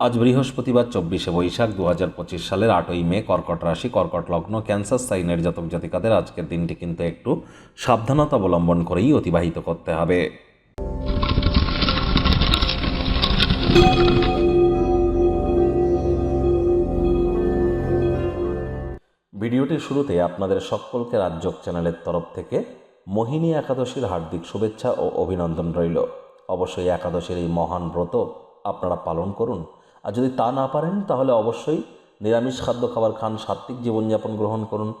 আজ বৃহস্পতিবার চব্বিশে বৈশাখ দু হাজার পঁচিশ সালের আটই মে কর্কট রাশি, কর্কট লগ্ন, ক্যান্সার সাইনের জাতক জাতিকাদের আজকের দিনটি কিন্তু একটু সাবধানতা অবলম্বন করেই অতিবাহিত করতে হবে। ভিডিওটির শুরুতে আপনাদের সকলকে রাজ্যক চ্যানেলের তরফ থেকে মোহিনী একাদশীর হার্দিক শুভেচ্ছা ও অভিনন্দন রইল। অবশ্যই একাদশীর এই মহান ব্রত আপনারা পালন করুন। আর যদি তা না পারেন, তাহলে অবশ্যই নিরামিষ খাদ্য খাবার খান, সাত্ত্বিক জীবনযাপন গ্রহণ করুন।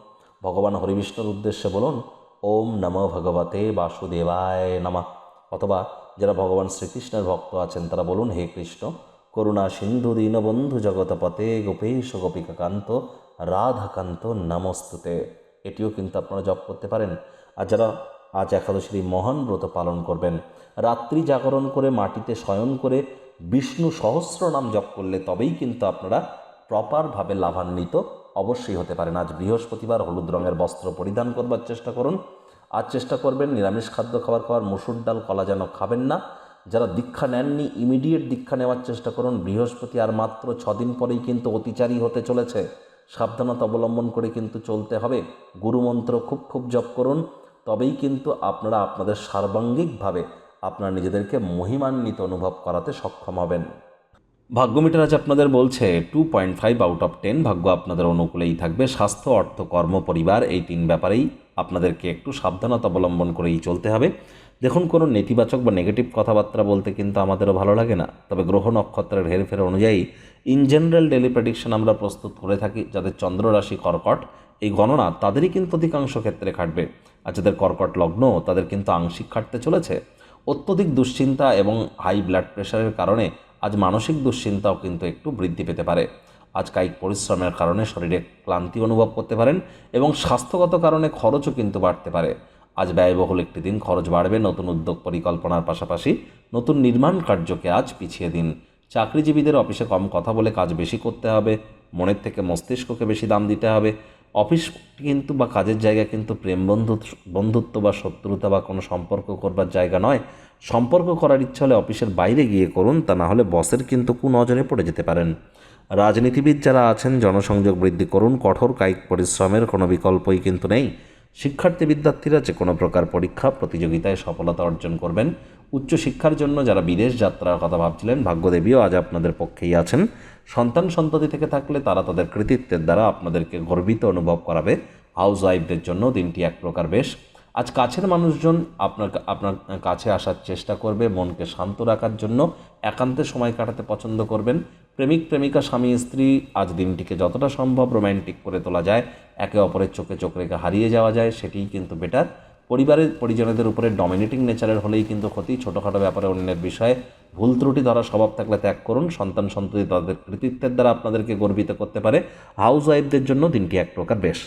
ভগবান হরিবিষ্ণুর উদ্দেশ্যে বলুন, ওম নম ভগবতে বাসুদেবায় নমঃ। অথবা যারা ভগবান শ্রীকৃষ্ণের ভক্ত আছেন, তারা বলুন, হে কৃষ্ণ, করুণা সিন্ধু দীনবন্ধু জগতপতে গোপেশ গোপিকাকান্ত, রাধাকান্ত নমস্তুতে। এটিও কিন্তু আপনারা জপ করতে পারেন। আর যারা আজ একাদশীর মহান ব্রত পালন করবেন, রাত্রি জাগরণ করে মাটিতে শয়ন করে বিষ্ণু সহস্র নাম জপ করলে তবেই কিন্তু আপনারা প্রপারভাবে লাভান্বিত অবশ্যই হতে পারেন। আজ বৃহস্পতিবার হলুদ রঙের বস্ত্র পরিধান করবার চেষ্টা করুন। আর চেষ্টা করবেন নিরামিষ খাদ্য খাবার খাওয়ার। মসুর ডাল, কলা যেন খাবেন না। যারা দীক্ষা নেননি ইমিডিয়েট দীক্ষা নেওয়ার চেষ্টা করুন। বৃহস্পতি আর মাত্র ছদিন পরেই কিন্তু অতিচারী হতে চলেছে। সাবধানতা অবলম্বন করে কিন্তু চলতে হবে। গুরুমন্ত্র খুব খুব জপ করুন। তবেই কিন্তু আপনারা আপনাদের সার্বাঙ্গিকভাবে আপনারা নিজেদেরকে মহিমান্বিত অনুভব করাতে সক্ষম হবেন। ভাগ্যমিটার আজ আপনাদের বলছে two point five out of ten ভাগ্য আপনাদের অনুকূলেই থাকবে। স্বাস্থ্য, অর্থ, কর্ম, পরিবার, এই তিন ব্যাপারেই আপনাদেরকে একটু সাবধানতা অবলম্বন করেই চলতে হবে। দেখুন, কোনো নেতিবাচক বা নেগেটিভ কথাবার্তা বলতে কিন্তু আমাদেরও ভালো লাগে না। তবে গ্রহ নক্ষত্রের হেরফের অনুযায়ী ইন জেনারেল ডেলি প্রেডিকশন আমরা প্রস্তুত করে থাকি যাদের চন্দ্ররাশি কর্কট। এই গণনা তাদেরই কিন্তু অধিকাংশ ক্ষেত্রে খাটবে। আর যাদের কর্কট লগ্ন, তাদের কিন্তু আংশিক খাটতে চলেছে। অত্যধিক দুশ্চিন্তা এবং হাই ব্লাড প্রেশারের কারণে আজ মানসিক দুশ্চিন্তাও কিন্তু একটু বৃদ্ধি পেতে পারে। আজ কায়িক পরিশ্রমের কারণে শরীরে ক্লান্তি অনুভব করতে পারেন এবং স্বাস্থ্যগত কারণে খরচও কিন্তু বাড়তে পারে। আজ ব্যয়বহুল একটি দিন খরচ বাড়বে, নতুন উদ্যোগ পরিকল্পনার পাশাপাশি নতুন নির্মাণ কার্যকে আজ পিছিয়ে দিন। চাকরিজীবীদের অফিসে কম কথা বলে কাজ বেশি করতে হবে, মনের থেকে মস্তিষ্ককে বেশি দাম দিতে হবে অফিস কিন্তু বা কাজের জায়গা কিন্তু প্রেম বন্ধু, বন্ধুত্ব বা শত্রুতা বা কোনো সম্পর্ক করবার জায়গা নয়। সম্পর্ক করার ইচ্ছা হলে অফিসের বাইরে গিয়ে করুন, তা না হলে বসের কিন্তু কুনজরে পড়ে যেতে পারেন। রাজনীতিবিদ যারা আছেন, জনসংযোগ বৃদ্ধি করুন, কঠোর কায়িক পরিশ্রমের কোনো বিকল্পই কিন্তু নেই। শিক্ষার্থী বিদ্যার্থীরা যে কোনো প্রকার পরীক্ষা, প্রতিযোগিতায় সফলতা অর্জন করবেন। উচ্চশিক্ষার জন্য যারা বিদেশ যাত্রার কথা ভাবছিলেন, ভাগ্যদেবীও আজ আপনাদের পক্ষেই আছেন। সন্তান সন্ততি থেকে থাকলে তারা তাদের কৃতিত্বের দ্বারা আপনাদেরকে গর্বিত অনুভব করাবে। হাউস ওয়াইফদের জন্য দিনটি এক প্রকার বেশ। আজ কাছের মানুষজন আপনার আপনার কাছে আসার চেষ্টা করবে, মনকে শান্ত রাখার জন্য একান্তে সময় কাটাতে পছন্দ করবেন। প্রেমিক, প্রেমিকা, স্বামী, স্ত্রী, আজ দিনটিকে যতটা সম্ভব রোম্যান্টিক করে তোলা যায়, একে অপরের চোখে চোখ রেখে হারিয়ে যাওয়া যায়, সেটিই কিন্তু বেটার পরিবারের, পরিজনেদের উপরে ডমিনেটিং নেচারের হলেই কিন্তু ক্ষতি। ছোটোখাটো ব্যাপারে অন্যের বিষয়ে ভুল ত্রুটি ধরা স্বভাব থাকলে ত্যাগ করুন। সন্তান সন্ততি তাদের কৃতিত্বের দ্বারা আপনাদেরকে গর্বিত করতে পারে। হাউস ওয়াইফদের জন্য দিনটি এক প্রকার বেশ।